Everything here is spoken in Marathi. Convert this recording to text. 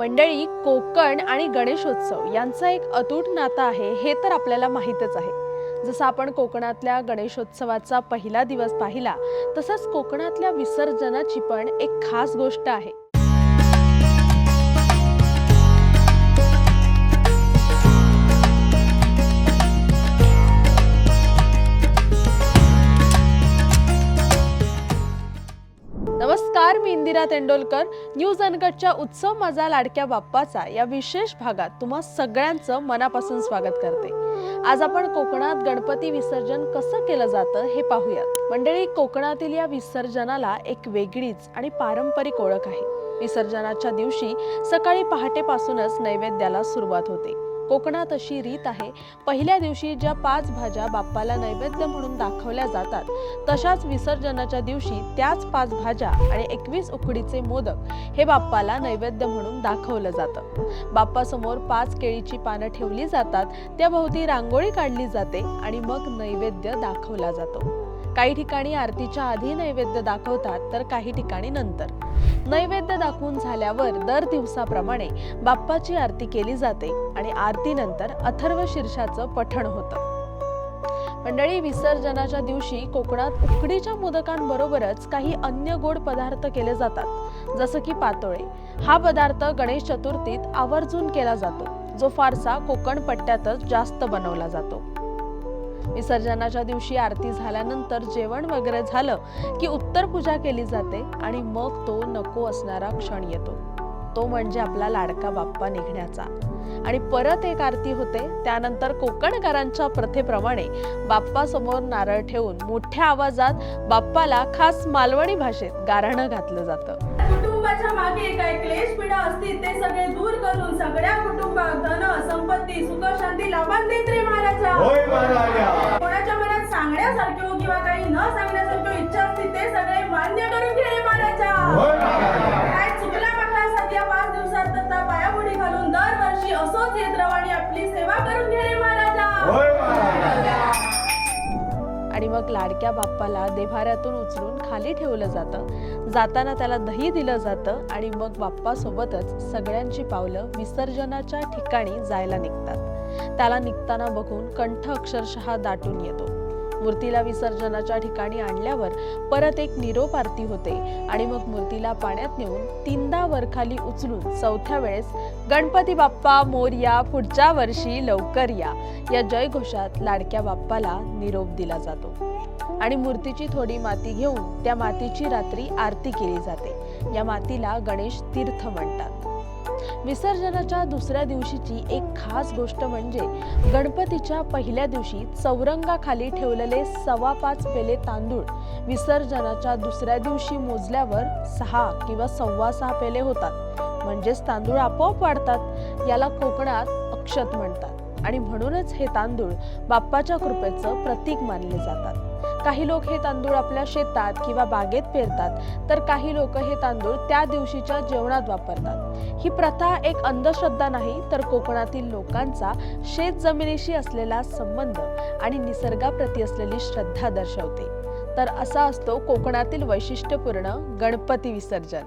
मंडळी कोकण आणि गणेशोत्सव यांचं एक अतूट नातं आहे हे तर आपल्याला माहीतच आहे. जसं आपण कोकणातल्या गणेशोत्सवाचा पहिला दिवस पाहिला तसंच कोकणातल्या विसर्जनाची पण एक खास गोष्ट आहे. इंदिरा तेंडोलकर न्यूज अनकटच्या उत्सव माझा लाडक्या बाप्पाचा या विशेष भागात तुम्हा सगळ्यांचं मनापासून स्वागत करते. आज आपण कोकणात गणपती विसर्जन कसं केलं जातं हे पाहूयात. मंडळी कोकणातील या विसर्जनाला एक वेगळीच आणि पारंपरिक ओळख आहे. विसर्जनाच्या दिवशी सकाळी पहाटेपासूनच नैवेद्याला सुरुवात होते. कोकणात अशी रीत आहे. पहिल्या दिवशी ज्या पाच भाज्या बाप्पाला नैवेद्य म्हणून दाखवल्या जातात तशाच विसर्जनाच्या दिवशी त्याच पाच भाज्या आणि एकवीस उकडीचे मोदक हे बाप्पाला नैवेद्य म्हणून दाखवलं जातं. बाप्पासमोर पाच केळीची पानं ठेवली जातात त्याभोवती रांगोळी काढली जाते आणि मग नैवेद्य दाखवला जातो. काही ठिकाणी आरतीच्या आधी नैवेद्य दाखवतात तर काही ठिकाणी नंतर. नैवेद्य दाखवून झाल्यावर दर दिवसाप्रमाणे बाप्पाची आरती केली जाते आणि आरतीनंतर अथर्व शीर्षाचं पठण होतं. मंडळी विसर्जनाच्या दिवशी कोकणात उकडीच्या मोदकांबरोबरच काही अन्य गोड पदार्थ केले जातात. जसं की पातोळे. हा पदार्थ गणेश चतुर्थीत आवर्जून केला जातो. जो फारसा कोकण पट्ट्यातच जास्त बनवला जातो. विसर्जनाच्या दिवशी आरती झाल्यानंतर जेवण वगैरे झालं की उत्तर पूजा केली जाते आणि मग तो नको असणारा क्षण येतो. तो म्हणजे आपला लाडका बाप्पा निघण्याचा. आणि परत एक आरती होते. त्यानंतर कोकणकरांच्या प्रथेप्रमाणे बाप्पा समोर नारळ ठेवून मोठ्या आवाजात बाप्पाला खास मालवणी भाषेत गारणं घातलं जातं. कुटुंबाच्या मागे काय क्लेश पीडा असतील ते सगळे दूर करून सगळ्या कुटुंबात धन संपत्ती सुख शांती लाभान देत रे महाराजा होय महाराजा कोणाच्या मनात सांगण्यासारखे हो किंवा काही न सांगण्यासारखे ते सगळे मान्य करून घे रे महाराजा होय. महाराजा काय चुकला म्हटला सध्या पाच दिवसात पायापुढी घालून दरवर्षी असोच येत आपली सेवा करून घे रे महाराजा आणि मग लाडक्या बाप्पाला देव्हाऱ्यातून उचलून खाली ठेवलं जातं. जाताना त्याला दही दिलं जातं आणि मग बाप्पासोबतच सगळ्यांची पावलं विसर्जनाच्या ठिकाणी जायला निघतात. त्याला निघताना बघून कंठ अक्षरशः दाटून येतो. मूर्तीला विसर्जनाच्या ठिकाणी आणल्यावर परत एक निरोप आरती होते. आणि मग मूर्तीला पाण्यात नेऊन तीनदा वरखाली उचलून चौथ्या वेळेस गणपती बाप्पा मोरया पुढच्या वर्षी लवकर या. या जयघोषात लाडक्या बाप्पाला निरोप दिला जातो. आणि मूर्तीची थोडी माती घेऊन त्या मातीची रात्री आरती केली जाते. या मातीला गणेश तीर्थ म्हणतात. विसर्जनाच्या दुसऱ्या दिवशीची एक खास गोष्ट म्हणजे गणपतीच्या पहिल्या दिवशी चौरंगाखाली ठेवलेले सव्वा पाच पेले तांदूळ विसर्जनाच्या दुसऱ्या दिवशी मोजल्यावर सहा किंवा सव्वा सहा पेले होतात. म्हणजेच तांदूळ आपोआप वाढतात याला कोकणात अक्षत म्हणतात. आणि म्हणूनच हे तांदूळ बाप्पाच्या कृपेचं प्रतीक मानले जातात. काही लोक हे तांदूळ आपल्या शेतात किंवा बागेत पेरतात. तर काही लोक हे तांदूळ त्या दिवशीच्या जेवणात वापरतात. ही प्रथा एक अंधश्रद्धा नाही तर कोकणातील लोकांचा शेत जमिनीशी असलेला संबंध आणि निसर्गाप्रती असलेली श्रद्धा दर्शवते. तर असा असतो कोकणातील वैशिष्ट्यपूर्ण गणपती विसर्जन.